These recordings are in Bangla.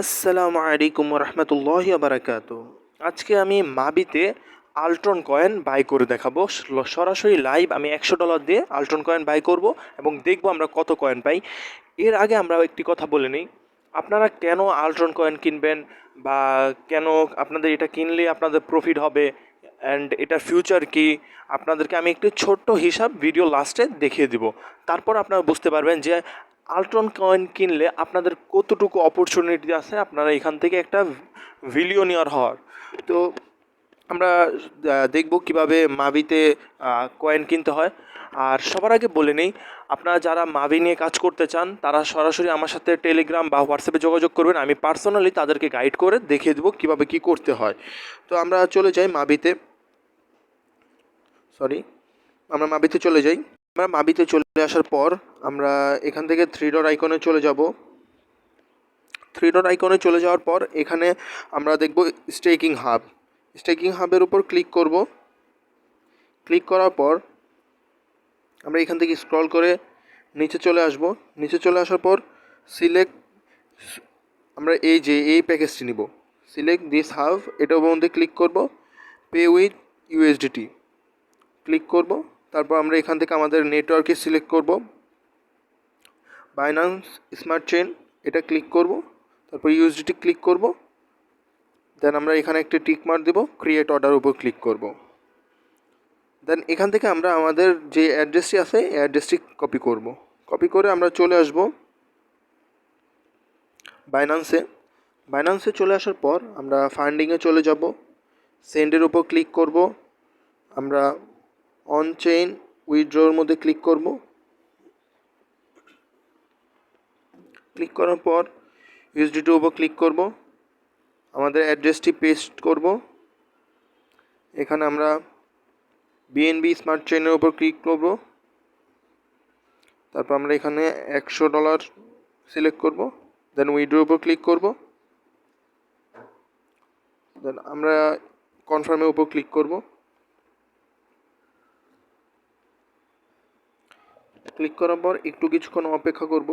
আসসালামু আলাইকুম রহমতুল্লাহ বারাকাত আজকে আমি মাবিতে আলট্রন কয়েন বাই করে দেখাবো। সরাসরি লাইভ আমি একশো ডলার দিয়ে আলট্রন কয়েন বাই করব এবং দেখব আমরা কত কয়েন পাই। এর আগে আমরা একটি কথা বলে নিই। আপনারা কেন আলট্রন কয়েন কিনবেন বা কেন আপনাদের এটা কিনলে আপনাদের প্রফিট হবে অ্যান্ড এটার ফিউচার কি, আপনাদেরকে আমি একটি ছোট্ট হিসাব ভিডিও লাস্টে দেখিয়ে দিব। তারপর আপনারা বুঝতে পারবেন যে আলট্রন কয়েন কিনলে আপনাদের কতটুকু অপরচুনিটি আছে আপনারা এখান থেকে একটা ভিলিয়নিয়ার হওয়ার। তো আমরা দেখব কীভাবে মাবিতে কয়েন কিনতে হয়। আর সবার আগে বলে নেই, আপনারা যারা মাবি নিয়ে কাজ করতে চান, তারা সরাসরি আমার সাথে টেলিগ্রাম বা হোয়াটসঅ্যাপে যোগাযোগ করবেন। আমি পার্সোনালি তাদেরকে গাইড করে দেখিয়ে দেবো কীভাবে কী করতে হয়। তো আমরা চলে যাই মাবিতে সরি আমরা মাবিতে চলে যাই। আমরা মাবিতে চলে আসার পর আমরা এখান থেকে থ্রি ডট আইকনে চলে যাব। থ্রি ডট আইকনে চলে যাওয়ার পর এখানে আমরা দেখব স্টেকিং হাব স্টেকিং হাবের উপর ক্লিক করব। ক্লিক করার পর আমরা এখান থেকে স্ক্রল করে নিচে চলে আসব। নিচে চলে আসার পর সিলেক্ট আমরা এই যে, এই প্যাকেজটি নিব। সিলেক্ট দিস হাব এটার মধ্যে ক্লিক করব। পে উইথ ইউএসডিটি ক্লিক করব। তারপর আমরা এখান থেকে আমাদের নেটওয়ার্কে সিলেক্ট করব। বাইনান্স স্মার্ট চেন এটা ক্লিক করব। তারপর ইউএসডিটি ক্লিক করব। দেন আমরা এখানে একটি টিক মার্ক দেবো ক্রিয়েট অর্ডার উপর ক্লিক করব। দেন এখান থেকে আমরা আমাদের যে অ্যাড্রেসটি আছে, এই অ্যাড্রেসটি কপি করব। কপি করে আমরা চলে আসব বাইনান্সে বাইনান্সে চলে আসার পর আমরা ফান্ডিংয়ে চলে যাব। সেন্ডের উপর ক্লিক করব। আমরা অন চেইন উইথড্রোর মধ্যে ক্লিক করব। ক্লিক করার পর ইউএসডিটির উপর ক্লিক করব। আমাদের অ্যাড্রেসটি পেস্ট করব। এখানে আমরা বিএনবি স্মার্ট চেইনের উপর ক্লিক করব। তারপর আমরা এখানে একশো ডলার সিলেক্ট করব। দেন উইড্রোর উপর ক্লিক করব। দেন আমরা কনফার্মের উপর ক্লিক করব। ক্লিক করার পর একটু কিছুক্ষণ অপেক্ষা করব।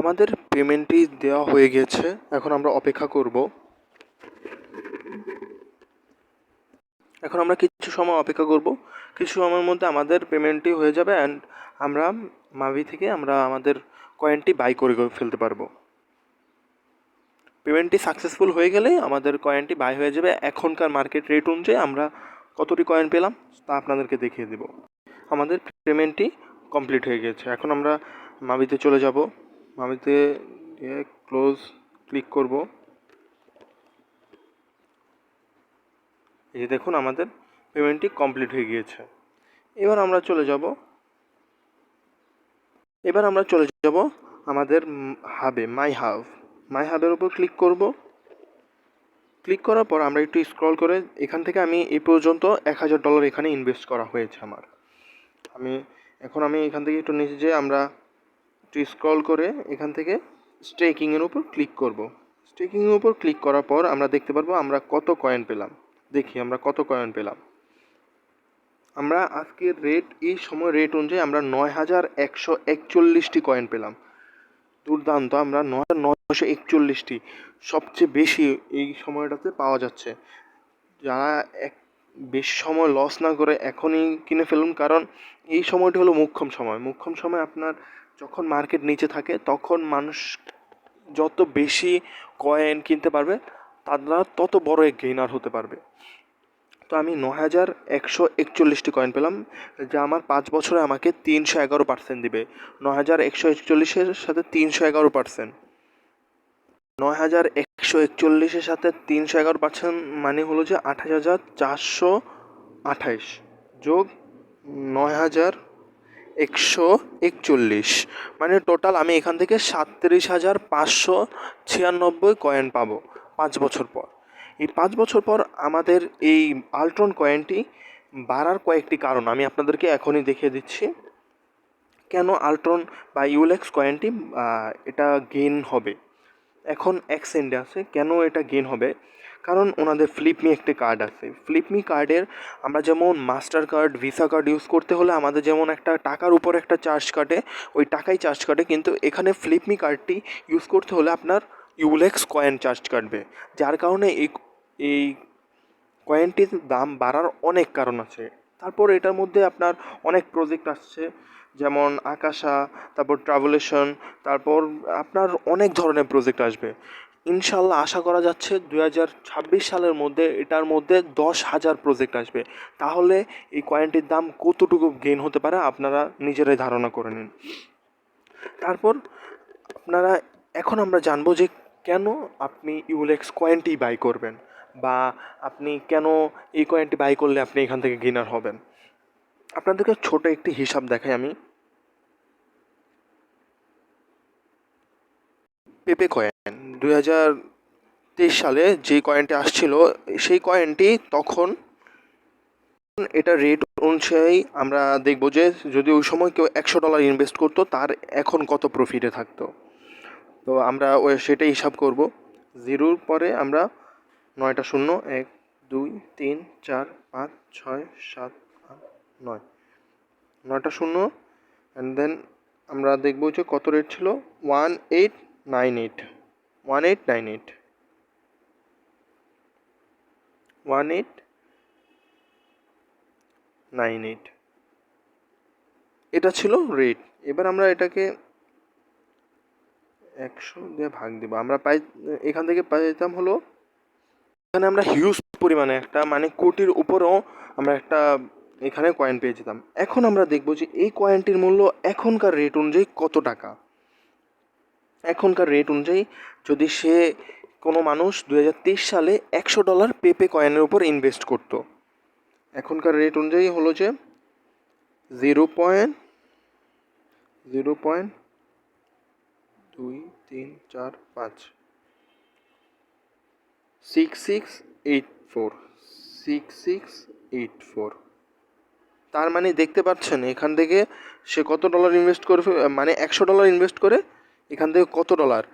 আমাদের পেমেন্টটি দেওয়া হয়ে গেছে, এখন আমরা অপেক্ষা করব। এখন আমরা কিছু সময় অপেক্ষা করব। কিছু সময়ের মধ্যে আমাদের পেমেন্টটি হয়ে যাবে অ্যান্ড আমরা মাভি থেকে আমরা আমাদের কয়েনটি বাই করে ফেলতে পারব। পেমেন্টটি সাকসেসফুল হয়ে গেলে আমাদের কয়েনটি বাই হয়ে যাবে। এখনকার মার্কেট রেট অনুযায়ী আমরা কতটি কয়েন পেলাম তা আপনাদেরকে দেখিয়ে দেব। আমাদের পেমেন্টটি কমপ্লিট হয়ে গেছে। এখন আমরা মাবিতে চলে যাব। মাবিতে ক্লোজ ক্লিক করব। এই যে দেখুন, আমাদের পেমেন্টটি কমপ্লিট হয়ে গিয়েছে। এবার আমরা চলে যাব। এবার আমরা চলে যাব আমাদের হাবে মাই হাব মাই হাবের উপর ক্লিক করব। ক্লিক করার পর আমরা একটু স্ক্রল করে এখান থেকে আমি এই পর্যন্ত এক হাজার ডলার এখানে ইনভেস্ট করা হয়েছে আমার। আমি এখন আমি এখান থেকে একটু নিচে যেয়ে আমরা একটু স্ক্রল করে এখান থেকে স্টেকিংয়ের উপর ক্লিক করব। স্টেকিংয়ের উপর ক্লিক করার পর আমরা দেখতে পারব আমরা কত কয়েন পেলাম। দেখি আমরা কত কয়েন পেলাম। আমরা আজকের রেট এই সময় রেট অনুযায়ী আমরা নয় হাজার একশো একচল্লিশটি কয়েন পেলাম। দুর্দান্ত, আমরা নয় হাজার নয়শো একচল্লিশটি সবচেয়ে বেশি এই সময়টাতে পাওয়া যাচ্ছে। যারা এক, বেশি সময় লস না করে এখনই কিনে ফেলুন, কারণ এই সময়টি হলো মুখ্যম সময়। মুখ্যম সময় আপনার যখন মার্কেট নিচে থাকে, তখন মানুষ যত বেশি কয়েন কিনতে পারবে, তারা তত বড় এক গেইনার হতে পারবে। তো আমি ন হাজার একশো একচল্লিশটি কয়েন পেলাম, যা আমার পাঁচ বছরে আমাকে তিনশো এগারো পার্সেন্ট দিবে। ন হাজার একশো একচল্লিশের সাথে তিনশো এগারো পার্সেন্ট নয় হাজার একশো একচল্লিশের সাথে তিনশো এগারো পার্সেন্ট মানে হলো যে আঠাশ হাজার চারশো আঠাইশ যোগ নয় হাজার একশো একচল্লিশ। মানে টোটাল আমি এখান থেকে সাতত্রিশ হাজার পাঁচশো ছিয়ানব্বই কয়েন পাবো পাঁচ বছর পর। এই পাঁচ বছর পর আমাদের এই আলট্রন কয়েনটি বাড়ার কয়েকটি কারণ আমি আপনাদেরকে এখনই দেখিয়ে দিচ্ছি। কেন আলট্রন বা ইউলেক্স কয়েনটি এটা গেইন হবে? এখন এক সেন্টে আছে, কেন এটা গেন হবে? কারণ ওনাদের ফ্লিপমি একটি কার্ড আছে। ফ্লিপমি কার্ডের আমরা যেমন Mastercard Visa card use করতে হলে আমাদের যেমন একটা টাকার উপর একটা চার্জ কাটে, ওই টাকাই চার্জ কাটে, কিন্তু এখানে ফ্লিপমি কার্ডটি ইউজ করতে হলে আপনার ইউলেক্স কয়েন চার্জ কাটবে। যার কারণে এই এই কয়েনটির দাম বাড়ার অনেক কারণ আছে। তারপর এটার মধ্যে আপনার অনেক প্রজেক্ট আসছে, যেমন আকাশা, তারপর ট্রাভেলেশন তারপর আপনার অনেক ধরনের প্রজেক্ট আসবে। ইনশাল্লাহ আশা করা যাচ্ছে দু হাজার ছাব্বিশ সালের মধ্যে এটার মধ্যে দশ হাজার প্রজেক্ট আসবে। তাহলে এই কয়েনটির দাম কতটুকু গেইন হতে পারে আপনারা নিজেরাই ধারণা করে নিন। তারপর আপনারা, এখন আমরা জানব যে কেন আপনি ইউলেক্স কয়েনটি বাই করবেন। বা আপনি কেন এই কয়েনটি বাই করলে আপনি এখান থেকে গেনার হবেন? আপনাদেরকে ছোট একটি হিসাব দেখাই আমি। পেপে কয়েন দুই হাজার তেইশ সালে যে কয়েনটি আসছিল, সেই কয়েনটি তখন এটা রেট অনুযায়ী আমরা দেখব যে যদি ওই সময় কেউ একশো ডলার ইনভেস্ট করতো, তার এখন কত প্রফিটে থাকতো। তো আমরা সেটাই হিসাব করব। জিরোর পরে আমরা নয়টা শূন্য, এক, দুই, তিন, চার, পাঁচ, ছয়, সাত, আট, নয়। নয়টা শূন্য অ্যান্ড দেন আমরা দেখব যে কত রেট ছিল? One eight nine eight one eight nine eight one eight nine eight এটা ছিল রেট এবার আমরা এটাকে একশো দিয়ে ভাগ দেবো। আমরা পাই এখান থেকে পাইতাম হলো এখানে আমরা হিউজ পরিমাণে একটা মানে কোটির উপরেও আমরা একটা এখানে কয়েন পেয়ে যেতাম। এখন আমরা দেখব যে এই কয়েনটির মূল্য এখনকার রেট অনুযায়ী কত টাকা? এখনকার রেট অনুযায়ী যদি সে কোনো মানুষ দু হাজার তেইশ সালে একশো ডলার পেপে কয়েনের উপর ইনভেস্ট করতো, এখনকার রেট অনুযায়ী হলো যে জিরো পয়েন্ট জিরো পয়েন্ট দুই, তিন, চার, পাঁচ। Six six eight four six six eight four তার মানে দেখতে পাচ্ছেন, এখান থেকে সে কত ডলার ইনভেস্ট করে মানে একশো ডলার ইনভেস্ট করে, এখান থেকে কত ডলার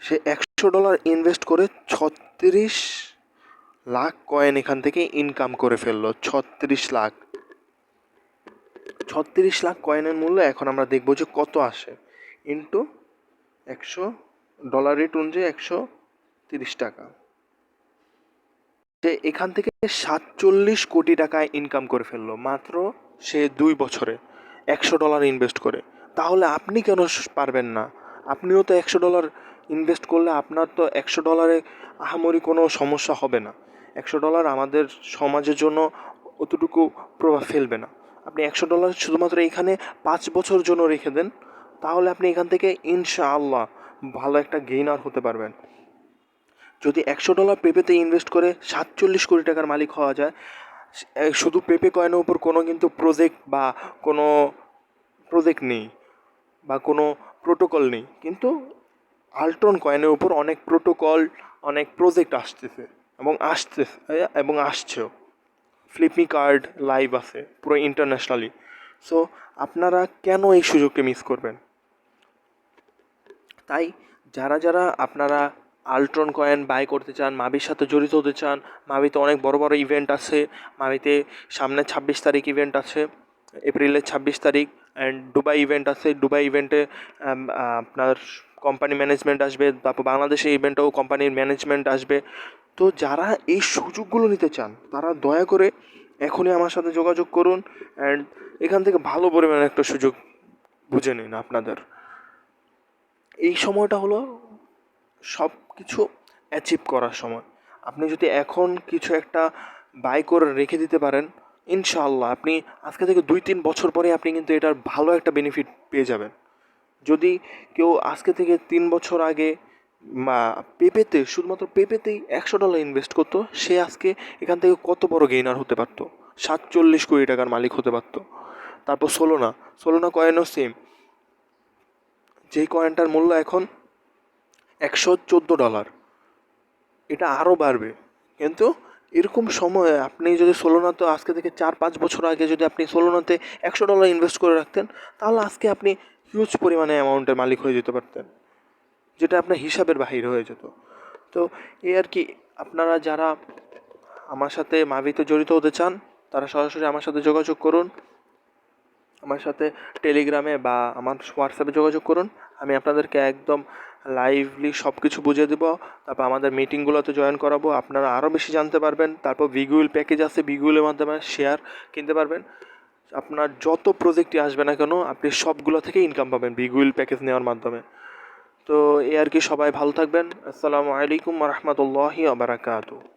সে একশো ডলার ইনভেস্ট করে ছত্রিশ লাখ কয়েন এখান থেকে ইনকাম করে ফেলল, ছত্রিশ লাখ। ছত্রিশ লাখ কয়েনের মূল্য এখন আমরা দেখব যে কত আসে। ইন্টু একশো ডলার রেট অনুযায়ী একশো তিরিশ টাকা। সে এখান থেকে সাতচল্লিশ কোটি টাকায় ইনকাম করে ফেলল, মাত্র সে দুই বছরে একশো ডলার ইনভেস্ট করে। তাহলে আপনি কেন পারবেন না? আপনিও তো একশো ডলার ইনভেস্ট করলে আপনার তো একশো ডলারে আহামরি কোনো সমস্যা হবে না। একশো ডলার আমাদের সমাজের জন্য অতটুকু প্রভাব ফেলবে না। আপনি একশো ডলার শুধুমাত্র এখানে পাঁচ বছর জন্য রেখে দেন, তাহলে আপনি এখান থেকে ইনশাআল্লাহ ভালো একটা গেইনার হতে পারবেন। যদি একশো ডলার পেপেতে ইনভেস্ট করে সাতচল্লিশ কোটি টাকার মালিক হওয়া যায় শুধু পেপে কয়েনের উপর কোনো কিন্তু প্রজেক্ট বা কোনো প্রজেক্ট নেই বা কোনো প্রোটোকল নেই। কিন্তু আল্ট্রন কয়েনের উপর অনেক প্রোটোকল অনেক প্রজেক্ট আসতেছে এবং আসতেছে এবং আসছেও। ফ্লিপমি কার্ড লাইভ আছে পুরো ইন্টারন্যাশনালি সো আপনারা কেন এই সুযোগকে মিস করবেন? তাই যারা যারা আপনারা আল্ট্রন কয়েন বাই করতে চান মাবির সাথে জড়িত হতে চান মাবিতে অনেক বড় বড় ইভেন্ট আছে মাবিতে সামনে ছাব্বিশ তারিখ ইভেন্ট আছে এপ্রিলের ছাব্বিশ তারিখ অ্যান্ড দুবাই ইভেন্ট আছে দুবাই ইভেন্টে আপনার কোম্পানি ম্যানেজমেন্ট আসবে, তারপর বাংলাদেশে ইভেন্টেও কোম্পানির ম্যানেজমেন্ট আসবে। তো যারা এই সুযোগগুলো নিতে চান, তারা দয়া করে এখনই আমার সাথে যোগাযোগ করুন অ্যান্ড এখান থেকে ভালো পরিমাণে একটা সুযোগ বুঝে নিন আপনাদের। এই সময়টা হলো সব কিছু অ্যাচিভ করার সময়। আপনি যদি এখন কিছু একটা বাই করে রেখে দিতে পারেন, ইনশাআল্লাহ আপনি আজকে থেকে দুই তিন বছর পরে আপনি কিন্তু এটার ভালো একটা বেনিফিট পেয়ে যাবেন। যদি কেউ আজকে থেকে তিন বছর আগে পেপেতে শুধুমাত্র পেপেতেই একশো ডলার ইনভেস্ট করতো, সে আজকে এখান থেকে কত বড় গেইনার হতে পারতো? সাতচল্লিশ কোটি টাকার মালিক হতে পারতো। তারপর সোলোনা সোলোনা কয়েনও সেম যেই কয়েনটার মূল্য এখন একশো চোদ্দ ডলার। এটা আরও বাড়বে। কিন্তু এরকম সময়ে আপনি যদি সোলোনাতে আজকে থেকে চার পাঁচ বছর আগে যদি আপনি সোলোনাতে একশো ডলার ইনভেস্ট করে রাখতেন, তাহলে আজকে আপনি হিউজ পরিমাণে অ্যামাউন্টের মালিক হয়ে যেতে পারতেন, যেটা আপনার হিসাবের বাহির হয়ে যেত। তো এই আর কি, আপনারা যারা আমার সাথে মাভিতে জড়িত হতে চান, তারা সরাসরি আমার সাথে যোগাযোগ করুন। আমার সাথে টেলিগ্রামে বা আমার হোয়াটসঅ্যাপে যোগাযোগ করুন। আমি আপনাদেরকে একদম লাইভলি সব কিছু বুঝিয়ে দেবো। তারপর আমাদের মিটিংগুলোতে জয়েন করাবো। আপনারা আরও বেশি জানতে পারবেন। তারপর ভিগুয়েল প্যাকেজ আছে। ভিগুইলের মাধ্যমে শেয়ার কিনতে পারবেন। আপনার যত প্রজেক্টই আসবে না কেন, আপনি সবগুলো থেকে ইনকাম পাবেন ভিগুইল প্যাকেজ নেওয়ার মাধ্যমে। তো এ আর কি সবাই ভালো থাকবেন। আসসালামু আলাইকুম রহমতুল্লাহি আবরাকাতু